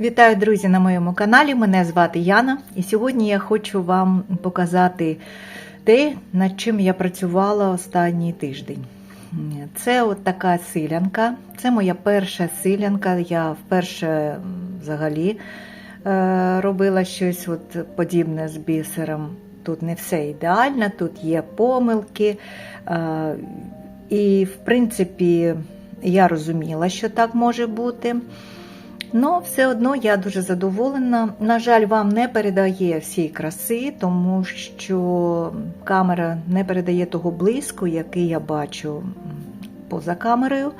Вітаю, друзі, на моєму каналі. Мене звати Яна, і сьогодні я хочу вам показати те, над чим я працювала останній тиждень. Це от така силянка. Це моя перша силянка. Я вперше взагалі е, робила щось от подібне з бісером. Тут не все ідеально, тут є помилки. Е, І, в принципі, я розуміла, що так може бути. Ну, все одно я дуже задоволена. На жаль, вам не передає всій краси, тому що камера не передає того блиску, який я бачу поза камерою.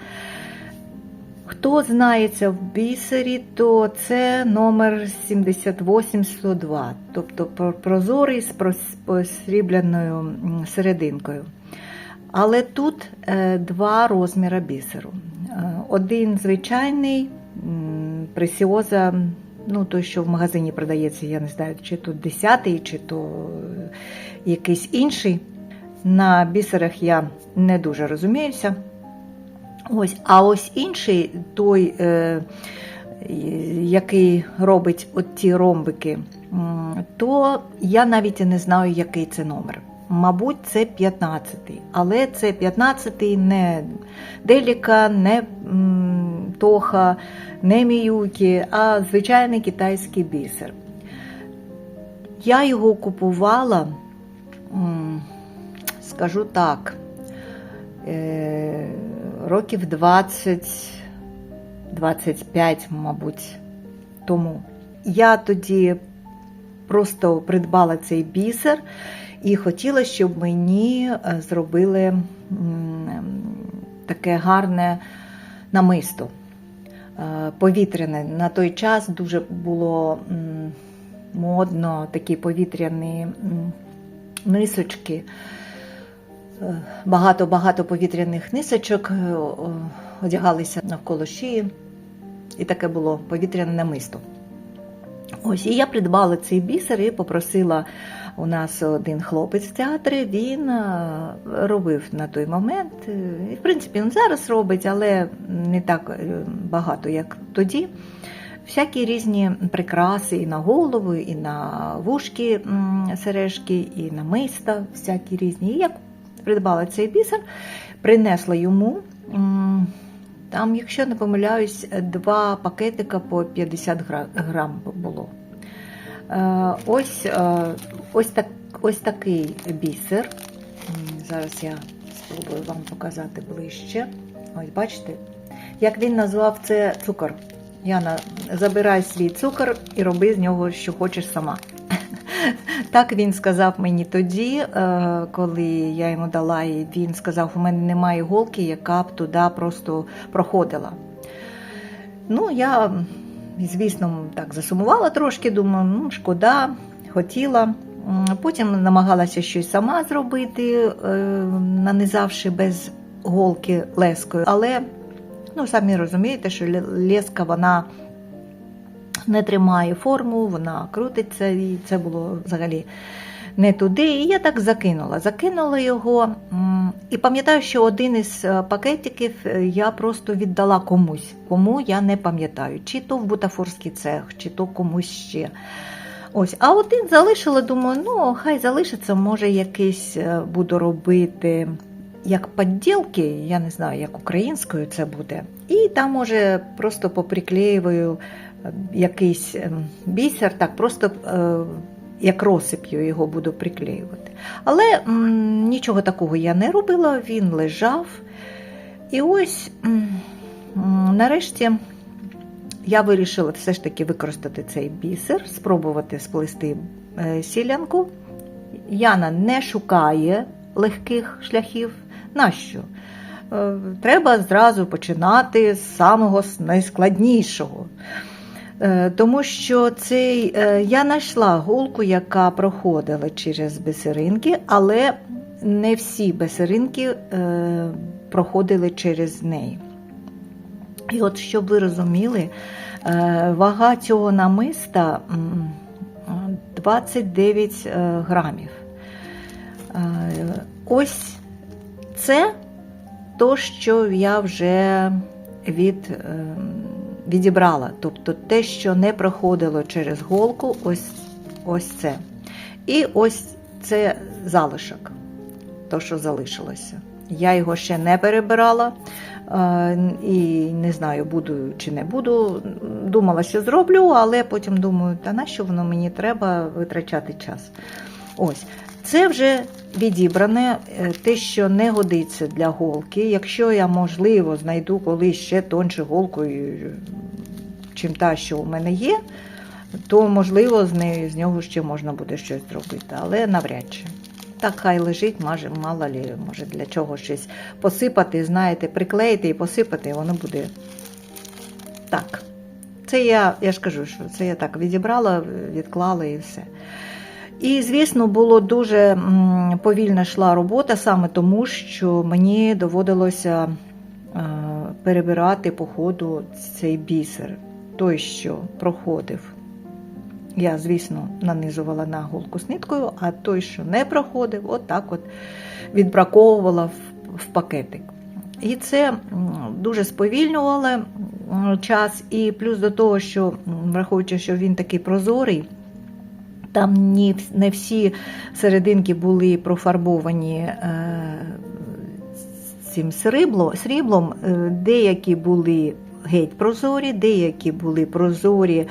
Хто знається в бісері, то це номер 78102, тобто прозорий з посрібляною серединкою. Але тут е, два розміри бісеру. Е, Один звичайний, пресіоза, ну той, що в магазині продається, я не знаю, чи то 10 чи то е, якийсь інший. На бісерах я не дуже розуміюся. Ось, а ось інший, той, е, який робить от ті ромбики, то я навіть і не знаю, який це номер. Мабуть, це 15-й. Але це 15-й не Деліка, не Тоха, не Міюкі, а звичайний китайський бісер. Я його купувала, скажу так, е, років 20-25, мабуть, тому. Я тоді просто придбала цей бісер і хотіла, щоб мені е, зробили таке гарне намисто. Е, Повітряне. На той час дуже було модно такі повітряні нисочки. Е, Багато-багато повітряних нисочок е, одягалися навколо шиї, і таке було повітряне намисто. Ось, і я придбала цей бісер і попросила у нас один хлопець в театрі, він е, робив на той момент. е, І, в принципі, він зараз робить, але не так е, багато, як тоді. Всякі різні прикраси і на голову, і на вушки сережки, і на миста, всякі різні. І я придбала цей бісер, принесла йому. Там, якщо не помиляюсь, два пакетика по 50 грам було. Е, Ось, е, ось, так, ось такий бісер. Зараз я спробую вам показати ближче. Ось бачите, як він назвав це цукор. Яна, забирай свій цукор і роби з нього, що хочеш сама. Так він сказав мені тоді, е, коли я йому дала, і він сказав, у мене немає іголки, яка б туди просто проходила. Ну, я, звісно, так засумувала трошки, думаю, ну, шкода, хотіла. Потім намагалася щось сама зробити, е, нанизавши без голки лескою. Але, ну, самі розумієте, що леска вона не тримає форму, вона крутиться, і це було взагалі не туди. І я так закинула. Закинула його. І пам'ятаю, що один із е, пакетиків е, я просто віддала комусь, кому я не пам'ятаю, чи то в бутафорський цех, чи то комусь ще. Ось, а один залишила, думаю, ну хай залишиться, може якийсь е, буду робити як подділки, я не знаю, як українською це буде. І там, може, просто поприклеюю якийсь ем, бісер, так просто як розсип'ю його буду приклеювати. Але м, нічого такого я не робила, він лежав. І ось м, нарешті я вирішила все ж таки використати цей бісер, спробувати сплести е, сілянку. Яна не шукає легких шляхів. Нащо? Е, Треба зразу починати з самого найскладнішого. Е, Тому що цей, е, я знайшла голку, яка проходила через бисеринки, але не всі бисеринки е, проходили через неї. І от, щоб ви розуміли, вага цього намиста 29 е, грамів. Ось це то, що я вже від е, відібрала. Тобто те, що не проходило через голку, ось, ось це. І ось це залишок, то, що залишилося. Я його ще не перебирала е, і не знаю, буду чи не буду. Думала, що зроблю, але потім думаю, та нащо воно мені треба витрачати час. Ось. Це вже відібране, е, те, що не годиться для голки. Якщо я, можливо, знайду колись ще тонше голку, чим та, що у мене є, то, можливо, з, нею, з нього ще можна буде щось зробити, але навряд чи. Так хай лежить, може, мало лі, може для чого щось посипати, знаєте, приклеїти і посипати, і воно буде так. Це я, я ж кажу, що це я так відібрала, відклала і все. І, звісно, було дуже повільно йшла робота саме тому, що мені доводилося е, перебирати по ходу цей бісер, той, що проходив. Я, звісно, нанизувала на голку з ниткою, а той, що не проходив, отак от відбраковувала в, в пакетик. І це дуже сповільнювало час, і плюс до того, що враховуючи, що він такий прозорий, там ні, не всі серединки були профарбовані е, цим срібло, сріблом, е, деякі були геть прозорі, деякі були прозорі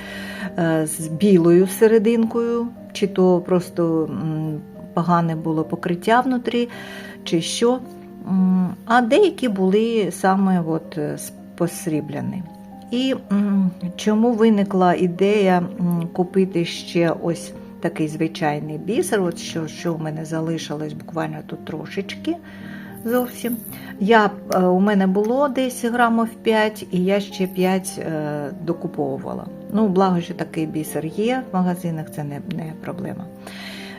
е, з білою серединкою, чи то просто погане було покриття внутрі, чи що. А деякі були саме от е, посрібляні. І чому виникла ідея купити ще ось такий звичайний бісер, от що, що в мене залишилось буквально тут трошечки зовсім. Я, е, у мене було десь грамів 5, і я ще 5 е, докуповувала. Ну, благо, що такий бісер є в магазинах, це не, не проблема.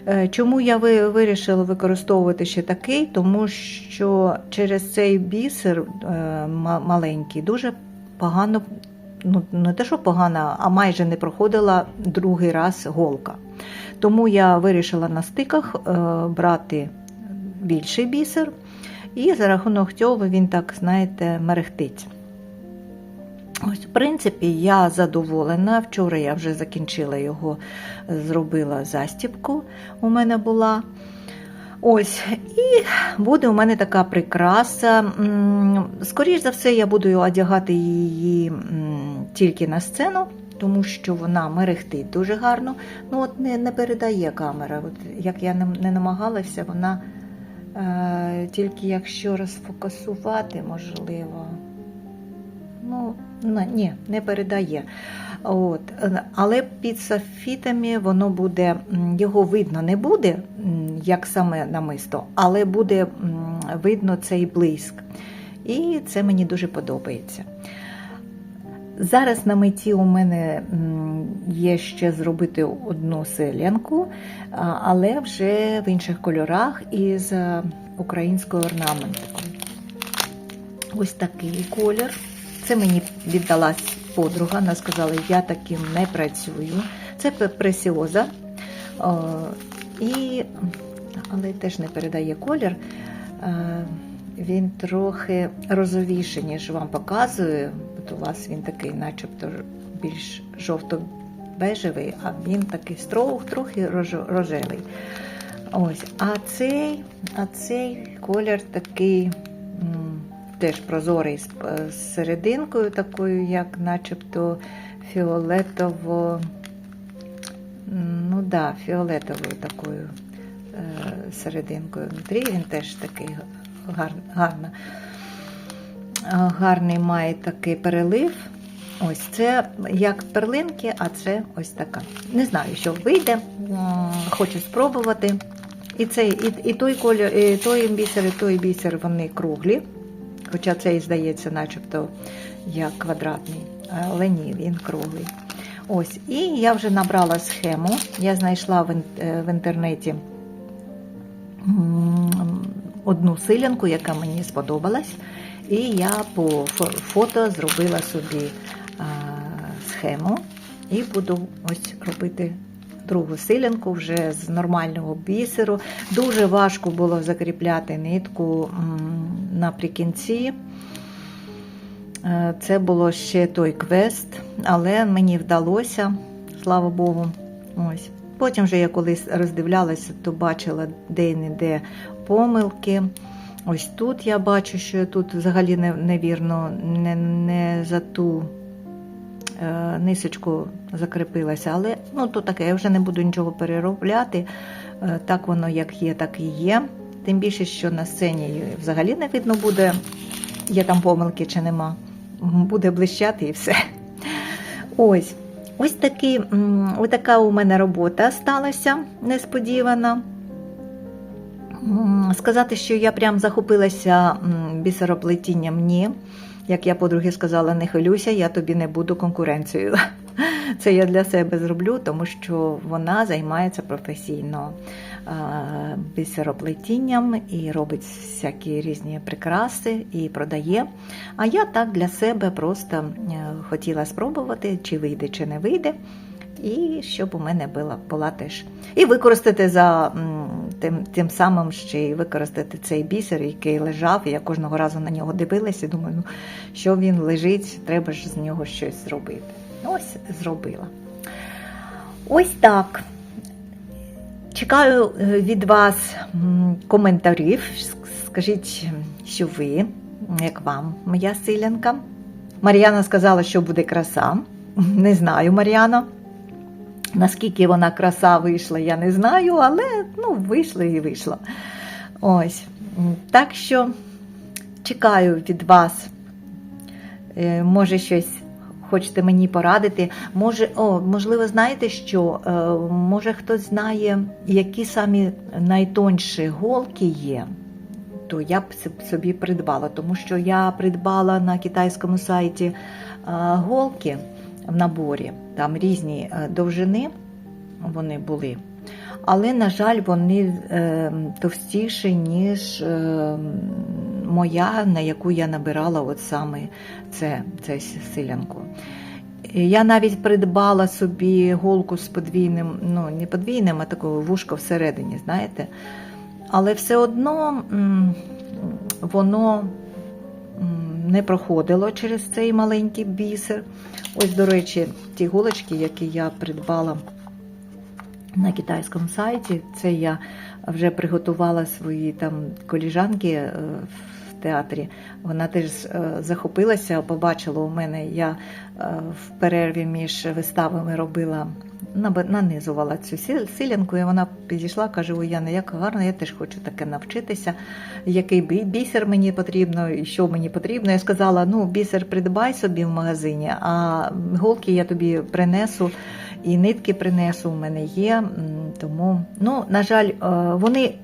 Е, Чому я вирішила використовувати ще такий? Тому що через цей бісер е, маленький дуже погано, ну не те, що погано, а майже не проходила другий раз голка. Тому я вирішила на стиках е, брати більший бісер, і за рахунок цього він так, знаєте, мерехтить. Ось, в принципі, я задоволена. Вчора я вже закінчила його, зробила застібку. У мене була. Ось, і буде у мене така прикраса. М, Скоріш за все, я буду одягати її тільки на сцену, тому що вона мерехтить дуже гарно. Ну, от не, не передає камера. От, як я не, не намагалася, вона е, тільки якщо розфокусувати, можливо. Ну, ні, не передає. От. Але під софітами воно буде, його видно не буде, як саме намисто, але буде видно цей блиск. І це мені дуже подобається. Зараз на меті у мене є ще зробити одну селянку, але вже в інших кольорах із українською орнаментикою. Ось такий колір. Це мені віддала подруга, вона сказала, я таким не працюю. Це пресіоза. О, і, але теж не передає колір. Е, Він трохи розовіший, ніж вам показую. От у вас він такий, начебто, більш жовто-бежевий, а він такий строх, трохи рожевий. Ось, а цей, а цей колір такий теж прозорий з, з серединкою, такою, як начебто фіолетово, ну да, фіолетовою такою е, серединкою внутрі. Він теж такий гар, гарно. Е, Гарний має такий перелив. Ось це як перлинки, а це ось така. Не знаю, що вийде. Хочу спробувати. І цей, і, і той колір, і той бісер, і той бісер вони круглі. Хоча цей здається, начебто як квадратний, але ні, він круглий. Ось, і я вже набрала схему. Я знайшла в, е, інтернеті одну силянку, яка мені сподобалась. І я по фото зробила собі схему і буду ось робити другу силянку вже з нормального бісеру. Дуже важко було закріпляти нитку наприкінці. Е, Це було ще той квест, але мені вдалося, слава Богу. Ось. Потім вже я колись роздивлялася, то бачила де-не-де помилки. Ось тут я бачу, що я тут взагалі невірно, не, не за ту е, нисочку закріпилася. Але ну, то таке, я вже не буду нічого переробляти. Е, так воно як є, так і є. Тим більше, що на сцені взагалі не видно буде, є там помилки чи нема. Буде блищати і все. Ось. Ось, такі, ось така у мене робота сталася несподівана. Сказати, що я прям захопилася бісероплетінням, ні. Як я подруги сказала, не хвилюйся, я тобі не буду конкуренцією. Це я для себе зроблю, тому що вона займається професійно бісероплетінням і робить всякі різні прикраси і продає. А я так для себе просто е, хотіла спробувати, чи вийде, чи не вийде. І щоб у мене була, була теж. І використати за тим, тим самим ще й використати цей бісер, який лежав. Я кожного разу на нього дивилася і думаю, ну що він лежить, треба ж з нього щось зробити. Ось зробила. Ось так. Чекаю е, від вас коментарів. Скажіть, що ви, як вам, моя силянка. Мар'яна сказала, що буде краса. Не знаю, Мар'яна. Наскільки вона краса вийшла, я не знаю, але ну, вийшла і вийшла. Ось. Так що чекаю від вас. Е, Може, щось хочете мені порадити. Може, о, можливо, знаєте, що е, може хтось знає, які самі найтонші голки є. То я б собі придбала, тому що я придбала на китайському сайті е, голки в наборі, там різні е, довжини вони були. Але, на жаль, вони товстіші, ніж моя, на яку я набирала от саме це, це силянку. Я навіть придбала собі голку з подвійним, ну не подвійним, а такого вушка всередині, знаєте. Але все одно воно не проходило через цей маленький бісер. Ось, до речі, ті голочки, які я придбала на китайському сайті, це я вже приготувала свої там коліжанки е, в театрі. Вона теж е, захопилася, побачила у мене, я е, в перерві між виставами робила, нанизувала цю силянку, і вона підійшла, каже: Ой, Яна, як гарно, я теж хочу таке навчитися. Який бісер мені потрібно, і що мені потрібно. Я сказала: ну, бісер придбай собі в магазині, а голки я тобі принесу. І нитки принесу, у мене є. Тому, ну, на жаль, е, вони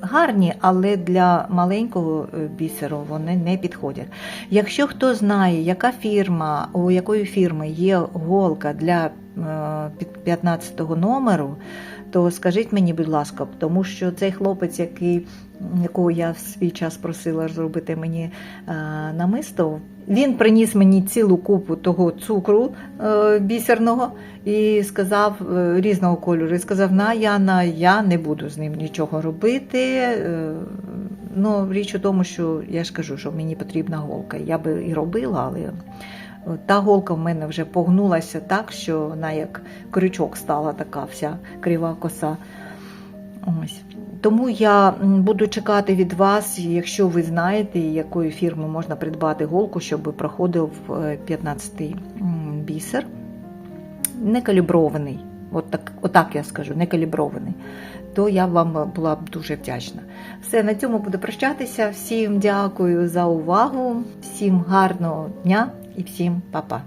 гарні, але для маленького е, бісеру вони не підходять. Якщо хто знає, яка фірма, у якої фірми є голка для е, під 15 номеру, то скажіть мені, будь ласка, тому що цей хлопець, який, якого я в свій час просила зробити мені е, намисто, він приніс мені цілу купу того цукру е, бісерного і сказав е, різного кольору. І сказав: на Яна, я не буду з ним нічого робити. Е, ну, річ у тому, що я ж кажу, що мені потрібна голка. Я би і робила, але та голка в мене вже погнулася так, що вона як крючок стала така вся крива коса. Ось. Тому я буду чекати від вас, якщо ви знаєте, якої фірми можна придбати голку, щоб проходив е, 15-й бісер. Не калібрований, от так, отак я скажу, не калібрований, то я вам була б дуже вдячна. Все, на цьому буду прощатися. Всім дякую за увагу, всім гарного дня і всім па-па.